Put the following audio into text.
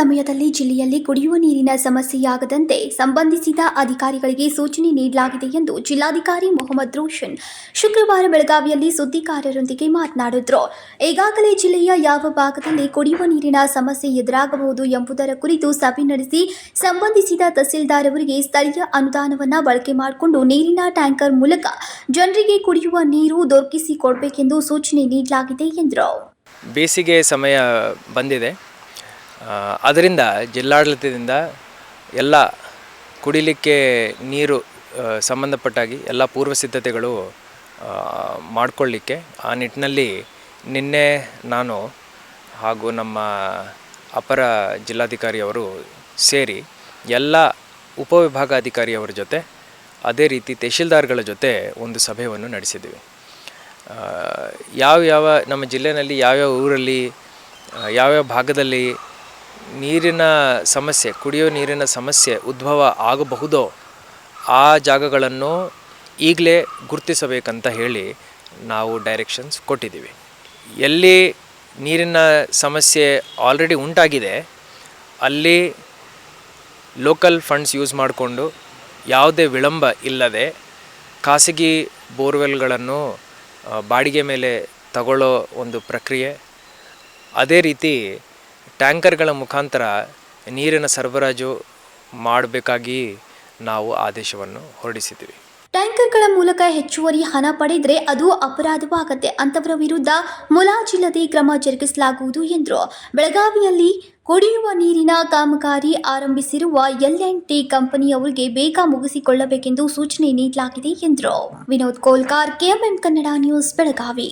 ಸಮಯದಲ್ಲಿ ಜಿಲ್ಲೆಯಲ್ಲಿ ಕುಡಿಯುವ ನೀರಿನ ಸಮಸ್ಯೆಯಾಗದಂತೆ ಸಂಬಂಧಿಸಿದ ಅಧಿಕಾರಿಗಳಿಗೆ ಸೂಚನೆ ನೀಡಲಾಗಿದೆ ಎಂದು ಜಿಲ್ಲಾಧಿಕಾರಿ ಮೊಹಮ್ಮದ್ ರೋಷನ್ ಶುಕ್ರವಾರ ಬೆಳಗಾವಿಯಲ್ಲಿ ಸುದ್ದಿಗಾರರೊಂದಿಗೆ ಮಾತನಾಡಿದ್ರು. ಈಗಾಗಲೇ ಜಿಲ್ಲೆಯ ಯಾವ ಭಾಗದಲ್ಲಿ ಕುಡಿಯುವ ನೀರಿನ ಸಮಸ್ಯೆ ಎದುರಾಗಬಹುದು ಎಂಬುದರ ಕುರಿತು ಸಭೆ ನಡೆಸಿ ಸಂಬಂಧಿಸಿದ ತಹಸೀಲ್ದಾರ್ ಅವರಿಗೆ ಸ್ಥಳೀಯ ಅನುದಾನವನ್ನು ಬಳಕೆ ಮಾಡಿಕೊಂಡು ನೀರಿನ ಟ್ಯಾಂಕರ್ ಮೂಲಕ ಜನರಿಗೆ ಕುಡಿಯುವ ನೀರು ದೊರಕಿಸಿಕೊಡಬೇಕೆಂದು ಸೂಚನೆ ನೀಡಲಾಗಿದೆ ಎಂದರು. ಬೇಸಿಗೆ ಸಮಯ ಬಂದಿದೆ. ಅದರಿಂದ ಜಿಲ್ಲಾಡಳಿತದಿಂದ ಎಲ್ಲ ಕುಡಿಲಿಕ್ಕೆ ನೀರು ಸಂಬಂಧಪಟ್ಟಾಗಿ ಎಲ್ಲ ಪೂರ್ವ ಸಿದ್ಧತೆಗಳು ಮಾಡಿಕೊಳ್ಳಿಕ್ಕೆ ಆ ನಿಟ್ಟಿನಲ್ಲಿ ನಿನ್ನೆ ನಾನು ಹಾಗೂ ನಮ್ಮ ಅಪರ ಜಿಲ್ಲಾಧಿಕಾರಿಯವರು ಸೇರಿ ಎಲ್ಲ ಉಪವಿಭಾಗಾಧಿಕಾರಿಯವರ ಜೊತೆ ಅದೇ ರೀತಿ ತಹಶೀಲ್ದಾರ್ಗಳ ಜೊತೆ ಒಂದು ಸಭೆಯನ್ನು ನಡೆಸಿದ್ವಿ. ಯಾವ ಯಾವ ನಮ್ಮ ಜಿಲ್ಲೆಯಲ್ಲಿ ಯಾವ್ಯಾವ ಊರಲ್ಲಿ ಯಾವ್ಯಾವ ಭಾಗದಲ್ಲಿ ನೀರಿನ ಸಮಸ್ಯೆ, ಕುಡಿಯೋ ನೀರಿನ ಸಮಸ್ಯೆ ಉದ್ಭವ ಆಗಬಹುದೋ ಆ ಜಾಗಗಳನ್ನು ಈಗಲೇ ಗುರುತಿಸಬೇಕಂತ ಹೇಳಿ ನಾವು ಡೈರೆಕ್ಷನ್ಸ್ ಕೊಟ್ಟಿದ್ದೀವಿ. ಎಲ್ಲಿ ನೀರಿನ ಸಮಸ್ಯೆ ಆಲ್ರೆಡಿ ಉಂಟಾಗಿದೆ, ಅಲ್ಲಿ ಲೋಕಲ್ ಫಂಡ್ಸ್ ಯೂಸ್ ಮಾಡಿಕೊಂಡು ಯಾವುದೇ ವಿಳಂಬ ಇಲ್ಲದೆ ಖಾಸಗಿ ಬೋರ್ವೆಲ್ಗಳನ್ನು ಬಾಡಿಗೆ ಮೇಲೆ ತಗೊಳ್ಳೋ ಒಂದು ಪ್ರಕ್ರಿಯೆ, ಅದೇ ರೀತಿ ಟ್ಯಾಂಕರ್ಗಳ ಮುಖಾಂತರ ನೀರಿನ ಸರಬರಾಜು ಮಾಡಬೇಕಾಗಿ ನಾವು ಆದೇಶವನ್ನು ಹೊರಡಿಸಿದ್ದೀವಿ. ಟ್ಯಾಂಕರ್ಗಳ ಮೂಲಕ ಹೆಚ್ಚುವರಿ ಹಣ ಪಡೆದರೆ ಅದು ಅಪರಾಧವಾಗತ್ತೆ. ಅಂತವರ ವಿರುದ್ಧ ಮುಲಾಜಿಲ್ಲದೆ ಕ್ರಮ ಜರುಗಿಸಲಾಗುವುದು ಎಂದರು. ಬೆಳಗಾವಿಯಲ್ಲಿ ಕುಡಿಯುವ ನೀರಿನ ಕಾಮಗಾರಿ ಆರಂಭಿಸಿರುವ ಎಲ್ ಅಂಡ್ ಟಿ ಕಂಪನಿಯವರಿಗೆ ಬೇಗ ಮುಗಿಸಿಕೊಳ್ಳಬೇಕೆಂದು ಸೂಚನೆ ನೀಡಲಾಗಿದೆ ಎಂದರು. Vinod Kolkar, KMM Kannada news, Belagavi.